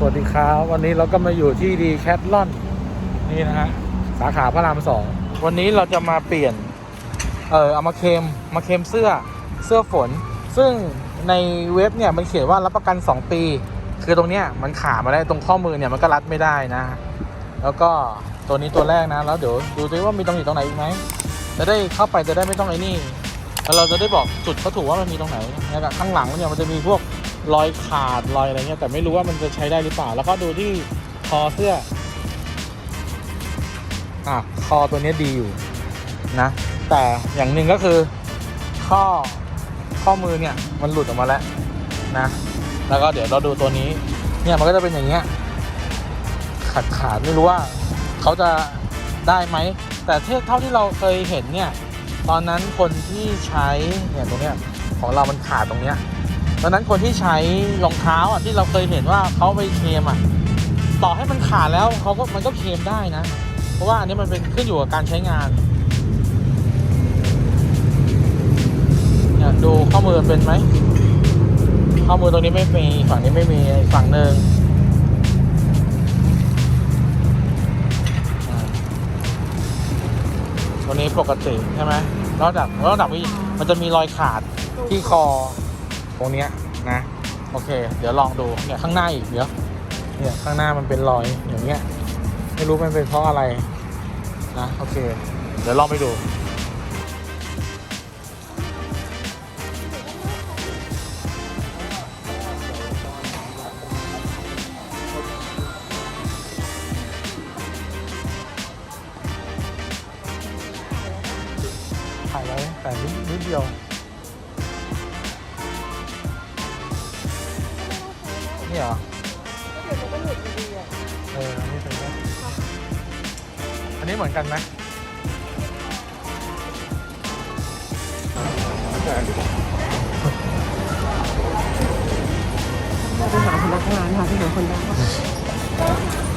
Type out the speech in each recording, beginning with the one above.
สวัสดีครับ วันนี้เราก็มาอยู่ที่ดีแคทลอนนี่นะฮะ สาขาพระรามสอง วันนี้เราจะมาเปลี่ยน เออเอามาเคมมาเคมเสื้อเสื้อฝน ซึ่งในเว็บเนี่ยมันเขียนว่ารับประกัน 2 ปี คือตรงเนี้ยมันขาดมาได้ตรงข้อมือเนี่ยมันก็รัดไม่ได้นะ แล้วก็ตัวนี้ตัวแรกนะ แล้วเดี๋ยวดูดิว่ามีตรงไหนตรงไหนอีกไหมจะได้เข้าไปจะได้ไม่ต้องไอ้นี่แล้วเราจะได้บอกจุดเขาถูกว่ามันมีตรงไหนนะครับข้างหลังเนี่ยมันจะมีพวก รอยขาดรอยอะไรเงี้ยแต่ไม่รู้ว่ามันจะใช้ได้หรือเปล่า แล้วก็ดูที่คอเสื้อ อะคอตัวนี้ดีอยู่นะ แต่อย่างหนึ่งก็คือข้อข้อมือเนี่ยมันหลุดออกมาแล้วนะ แล้วก็เดี๋ยวเราดูตัวนี้ เนี่ยมันก็จะเป็นอย่างเงี้ยขาดขาดไม่รู้ว่าเขาจะได้ไหม แต่เท่าเท่าที่เราเคยเห็นเนี่ย ตอนนั้นคนที่ใช้เนี่ยตรงเนี้ยของเรามันขาดตรงเนี้ย ตอนนั้นคนที่ใช้รองเท้าอะที่เราเคยเห็นว่าเขาไปเคลมอะต่อให้มันขาดแล้วเขาก็มันก็เคลมได้นะ เพราะว่าอันนี้มันเป็นขึ้นอยู่กับการใช้งานเนี่ยดูข้อมือเป็นไหมข้อมือตรงนี้ไม่มีฝั่งนี้ไม่มีฝั่งหนึ่งอ่าตัวนี้ปกติใช่ไหมนอกจากนอกจากมันจะมีรอยขาดที่คอ ตรงเนี้ยนะโอเค เดี๋ยวลองดูเนี่ยข้างหน้าอีกเดี๋ยวเนี่ยข้างหน้ามันเป็นรอยอย่างเงี้ยไม่รู้มันเป็นเพราะอะไรนะโอเค เดี๋ยวลองไปดูถ่ายไว้แต่นิดนิด เดียวนี่เหรอเอออันนี้เป็นไงอันนี้เหมือนกันไหมไปหาคนักงานค่ะไปหาคนดัก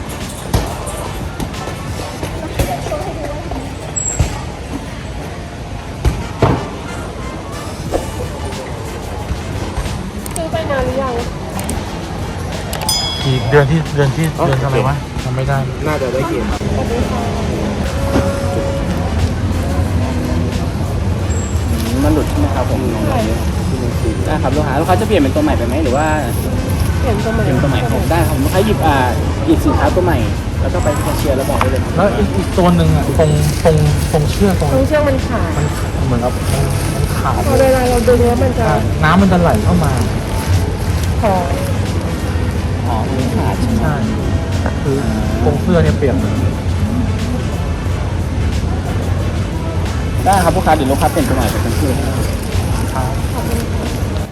เดือนที่เดือนที่เดือนอะไรวะจำไม่ได้ น่าจะได้เกียรติมันหลุดใช่ไหมครับผมได้ครับลูกค้าลูกค้าจะเปลี่ยนเป็นตัวใหม่ไปไหมหรือว่าเห็นตัวใหม่เปลี่ยนตัวใหม่ผมได้ครับลูกค้าหยิบอ่าหยิบสินค้าตัวใหม่แล้วก็ไปที่แคชเชียร์แล้วบอกได้เลยครับแล้วอีกอีกตัวหนึ่งอะตรงตรงตรงเชือกตรงตรงเชือกมันขาดมันเหมือนกับมันมันขาดพอเวลาเราดึงแล้วมันจะใช่น้ำมันจะไหลเข้ามาพอ อ๋อมันขาดใช่ไหมใช่คือตรงเสื้อเนี่ยเปียกเลยได้ครับลูกค้าเดี๋ยวลูกค้าเปลี่ยนตัวใหม่ไปเป็นชื่อครับ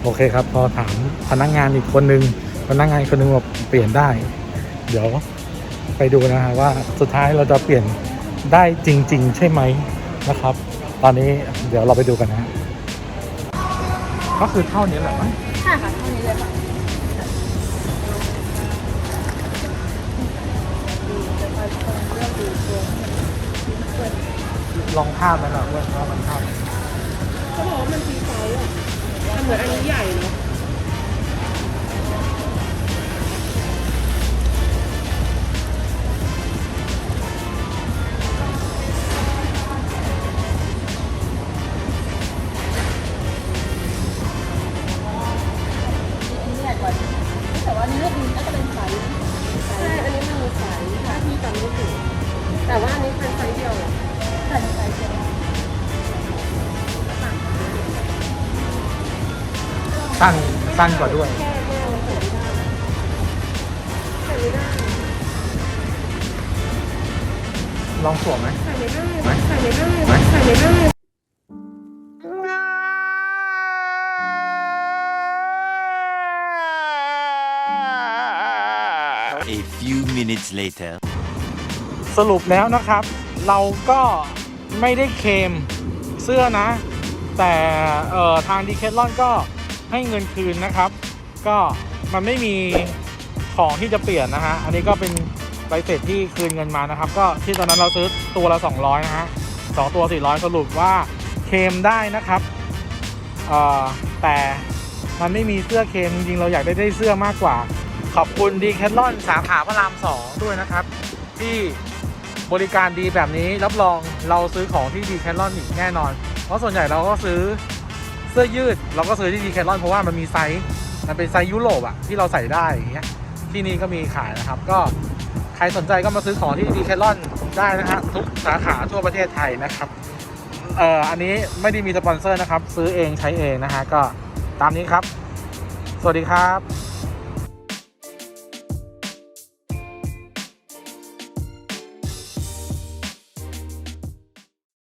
โอเคครับ พอถามพนักงานอีกคนนึงพนักงานอีกคนนึงบอกเปลี่ยนได้ เดี๋ยวไปดูนะฮะว่าสุดท้ายเราจะเปลี่ยนได้จริง ๆ ใช่ไหมนะครับ ตอนนี้เดี๋ยวเราไปดูกันนะฮะก็คือเท่านี้แหละมั้งใช่ค่ะเท่านี้เลยค่ะ ลองภาพไหมล่ะว่าว่ามันเท่าไหร่เขาบอกว่ามันฟรีไซส์อะมันเหมือนอันนี้ใหญ่เนาะแต่ว่าเนื้อดีก็จะเป็นไซส์ สั้นสั้นกว่าด้วยแค่แค่เราใส่ไม่ได้ใส่ไม่ได้ลองสวมไหมใส่ไม่ได้ใส่ไม่ได้ใส่ไม่ได้ A few minutes later. สรุปแล้วนะครับ เราก็ไม่ได้เคลมเสื้อนะ แต่เอ่อทางดีเคทลอนก็ ให้เงินคืนนะครับ ก็มันไม่มีของที่จะเปลี่ยนนะฮะ อันนี้ก็เป็นใบเสร็จที่คืนเงินมานะครับ ก็ที่ตอนนั้นเราซื้อตัวละ 200 นะฮะสองตัว 400 สรุปว่าเคมได้นะครับเอ่อแต่มันไม่มีเสื้อเคมจริงๆเราอยากได้ได้เสื้อมากกว่า ขอบคุณดีแคทลอนสาขาพระรามสองด้วยนะครับ ที่บริการดีแบบนี้รับรองเราซื้อของที่ดีแคทลอนอีกแน่นอน เพราะส่วนใหญ่เราก็ซื้อ เสื้อยืดเราก็ซื้อที่ดีแคทลอนเพราะว่ามันมีไซส์มันเป็นไซส์ยุโรปอะที่เราใส่ได้อย่างเงี้ยที่นี่ก็มีขายนะครับ ก็ใครสนใจก็มาซื้อของที่ดีแคทลอนได้นะฮะทุกสาขาทั่วประเทศไทยนะครับเอ่ออันนี้ไม่ได้มีสปอนเซอร์นะครับ ซื้อเองใช้เองนะฮะก็ตามนี้ครับ สวัสดีครับ